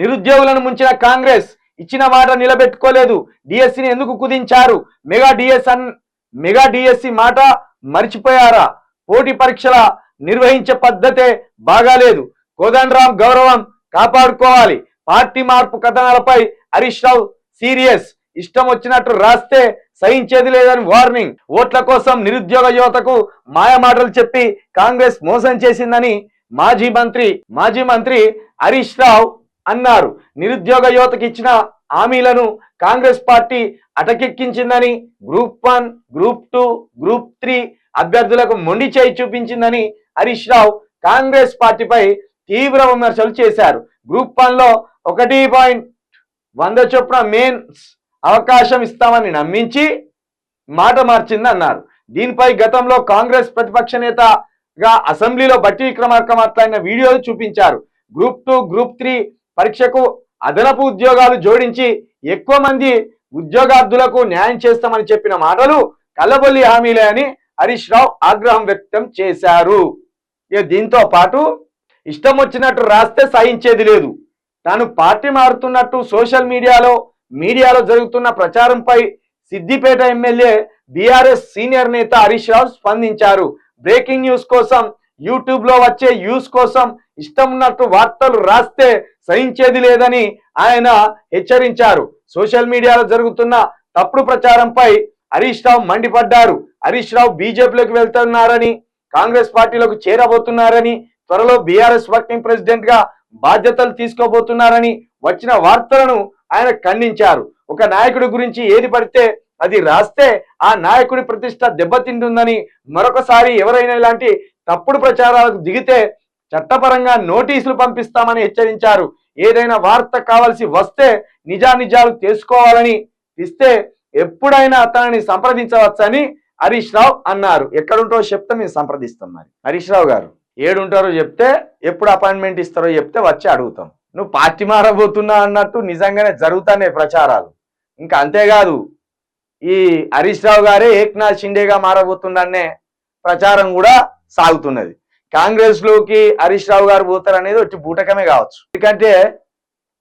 నిరుద్యోగులను ముంచిన కాంగ్రెస్ ఇచ్చిన మాట నిలబెట్టుకోలేదు. డిఎస్సిని ఎందుకు కుదించారు? మెగా డిఎస్ అన్ మెగా డిఎస్సి మాట మర్చిపోయారా? పోటీ పరీక్షల నిర్వహించే పద్ధతే బాగాలేదు. కోదండరామ్ గౌరవం కాపాడుకోవాలి. పార్టీ మార్పు కథనాలపై హరీష్ రావు సీరియస్. ఇష్టం వచ్చినట్టు రాస్తే సహించేది లేదని వార్నింగ్. ఓట్ల కోసం నిరుద్యోగ యువతకు మాయమాటలు చెప్పి కాంగ్రెస్ మోసం చేసిందని మాజీ మంత్రి మాజీ మంత్రి హరీష్ రావు అన్నారు. నిరుద్యోగ యువతకి ఇచ్చిన హామీలను Congress party అటకెక్కించిందని group one group two group three అభ్యర్థులకు మొండి చేయి చూపించిందని హరీష్ రావు కాంగ్రెస్ పార్టీపై తీవ్ర విమర్శలు చేశారు. గ్రూప్ వన్లో ఒకటి పాయింట్ వంద చొప్పున మెయిన్స్ అవకాశం ఇస్తామని నమ్మించి మాట మార్చింది అన్నారు దీనిపై గతంలో కాంగ్రెస్ ప్రతిపక్ష నేతగా అసెంబ్లీలో బట్టి విక్రమార్క మాట్లాడిన వీడియోలు చూపించారు. గ్రూప్ టూ గ్రూప్ త్రీ పరీక్షకు అదనపు ఉద్యోగాలు జోడించి ఎక్కువ మంది ఉద్యోగార్థులకు న్యాయం చేస్తామని చెప్పిన మాటలు కల్లబొల్లి హామీలే అని హరీష్ రావు ఆగ్రహం వ్యక్తం చేశారు. ఇక దీంతో పాటు ఇష్టం వచ్చినట్టు రాస్తే సహించేది లేదు. తాను పార్టీ మారుతున్నట్టు సోషల్ మీడియాలో మీడియాలో జరుగుతున్న ప్రచారంపై సిద్దిపేట ఎమ్మెల్యే బీఆర్ఎస్ సీనియర్ నేత హరీష్ రావు స్పందించారు. బ్రేకింగ్ న్యూస్ కోసం యూట్యూబ్లో వచ్చే యూస్ కోసం ఇష్టం ఉన్నట్టు వార్తలు రాస్తే సహించేది లేదని ఆయన హెచ్చరించారు. సోషల్ మీడియాలో జరుగుతున్న తప్పుడు ప్రచారంపై హరీష్ రావు మండిపడ్డారు. హరీష్ రావు బీజేపీలోకి వెళ్తున్నారని కాంగ్రెస్ పార్టీలోకి చేరబోతున్నారని త్వరలో బీఆర్ఎస్ వర్కింగ్ ప్రెసిడెంట్గా బాధ్యతలు తీసుకోబోతున్నారని వచ్చిన వార్తలను ఆయన ఖండించారు. ఒక నాయకుడి గురించి ఏది పడితే అది రాస్తే ఆ నాయకుడి ప్రతిష్ట దెబ్బతింటుందని మరొకసారి ఎవరైనా ఇలాంటి తప్పుడు ప్రచారాలకు దిగితే చట్టపరంగా నోటీసులు పంపిస్తామని హెచ్చరించారు. ఏదైనా వార్త కావాల్సి వస్తే నిజానిజాలు తెలుసుకోవాలని ఇస్తే ఎప్పుడైనా అతనిని సంప్రదించవచ్చని హరీష్ రావు అన్నారు. ఎక్కడుంటారో చెప్తే మేము సంప్రదిస్తాం మరి. హరీష్ రావు గారు ఏడుంటారో చెప్తే ఎప్పుడు అపాయింట్మెంట్ ఇస్తారో చెప్తే వచ్చి అడుగుతాం. నువ్వు పార్టీ మారబోతున్నా అన్నట్టు నిజంగానే జరుగుతానే ప్రచారాలు. ఇంకా అంతేకాదు ఈ హరీష్ రావు గారే ఏక్నాథ్ షిండేగా మారబోతుండనే ప్రచారం కూడా సాగుతున్నది. కాంగ్రెస్లోకి హరీష్ రావు గారు పోతారు అనేది వచ్చి బూటకమే కావచ్చు. ఎందుకంటే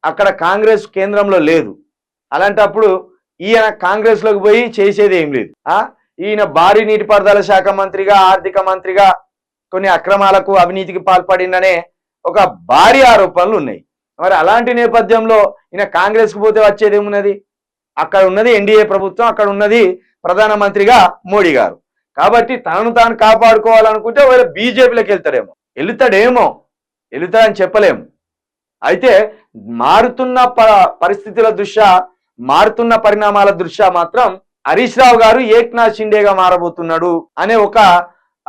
అక్కడ కాంగ్రెస్ కేంద్రంలో లేదు. అలాంటప్పుడు ఈయన కాంగ్రెస్లోకి పోయి చేసేది ఏం లేదు. ఆ? ఈయన భారీ నీటిపారుదల శాఖ మంత్రిగా ఆర్థిక మంత్రిగా కొన్ని అక్రమాలకు అవినీతికి పాల్పడిందనే ఒక భారీ ఆరోపణలు ఉన్నాయి. మరి అలాంటి నేపథ్యంలో ఈయన కాంగ్రెస్కి పోతే వచ్చేది ఏమున్నది? అక్కడ ఉన్నది ఎన్డీఏ ప్రభుత్వం అక్కడ ఉన్నది ప్రధానమంత్రిగా మోడీ గారు. కాబట్టి తనను తాను కాపాడుకోవాలనుకుంటే ఒకవేళ బీజేపీలోకి వెళ్తాడేమో. వెళుతాడేమో. వెళుతాడని చెప్పలేము. అయితే మారుతున్న ప- పరిస్థితుల దృష్ట్యా మారుతున్న పరిణామాల దృష్ట్యా మాత్రం హరీష్ రావు గారు ఏక్నాథ్ షిండేగా మారబోతున్నాడు అనే ఒక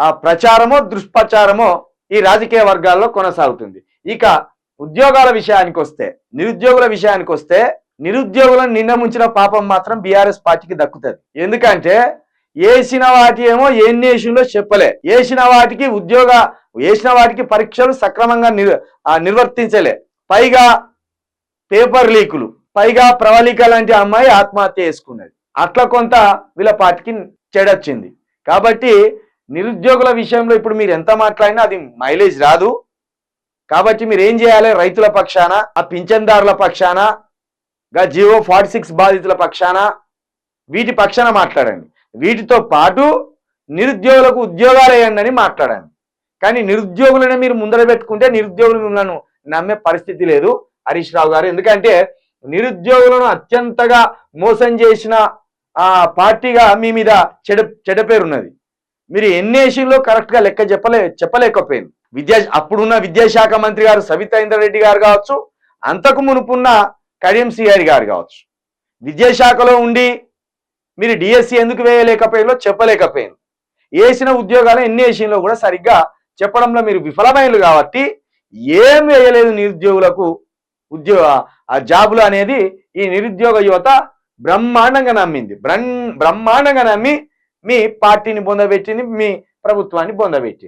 ప్రచారమో దుష్ప్రచారమో ఈ రాజకీయ వర్గాల్లో కొనసాగుతుంది. ఇక ఉద్యోగాల విషయానికి వస్తే నిరుద్యోగుల విషయానికి వస్తే నిరుద్యోగులను నిన్న ముంచిన పాపం మాత్రం బీఆర్ఎస్ పార్టీకి దక్కుతుంది. ఎందుకంటే వేసిన వాటి ఏమో ఏ చెప్పలే. వేసిన వాటికి ఉద్యోగ వేసిన వాటికి పరీక్షలు సక్రమంగా నిర్వర్తించలే. పైగా పేపర్ లీకులు పైగా ప్రవళిక లాంటి అమ్మాయి ఆత్మహత్య చేసుకున్నది. అట్లా కొంత వీళ్ళ పార్టీకి చెడొచ్చింది. కాబట్టి నిరుద్యోగుల విషయంలో ఇప్పుడు మీరు ఎంత మాట్లాడినా అది మైలేజ్ రాదు. కాబట్టి మీరు ఏం చేయాలి? రైతుల పక్షాన ఆ పింఛన్దారుల పక్షాన గా జియో ఫార్టీ సిక్స్ బాధితుల పక్షాన వీటి పక్షాన మాట్లాడండి. వీటితో పాటు నిరుద్యోగులకు ఉద్యోగాలు వేయండి అని మాట్లాడండి. కానీ నిరుద్యోగులను మీరు ముందర పెట్టుకుంటే నిరుద్యోగులు మిమ్మల్ని నమ్మే పరిస్థితి లేదు హరీష్ రావు గారు. ఎందుకంటే నిరుద్యోగులను అత్యంతగా మోసం చేసిన ఆ పార్టీగా మీ మీద చెడ చెడ పేరున్నది. మీరు ఎన్నేషన్లో కరెక్ట్ కరెక్ట్గా లెక్క చెప్పలే చెప్పలేకపోయింది. విద్యా అప్పుడున్న విద్యాశాఖ మంత్రి గారు సవితా ఇంద్రారెడ్డి గారు కావచ్చు అంతకు మునుపున్న కడియం గారు కావచ్చు. విద్యాశాఖలో ఉండి మీరు డిఎస్సి ఎందుకు వేయలేకపోయిందో చెప్పలేకపోయింది వేసిన ఉద్యోగాలు ఎన్ని వేసినలో కూడా సరిగ్గా చెప్పడంలో మీరు విఫలమైనలు కాబట్టి ఏం వేయలేదు నిరుద్యోగులకు ఉద్యోగ ఆ జాబులు అనేది ఈ నిరుద్యోగ యువత బ్రహ్మాండంగా నమ్మింది. బ్రహ్మాండంగా నమ్మి మీ పార్టీని పొందబెట్టింది మీ ప్రభుత్వాన్ని పొందబెట్టింది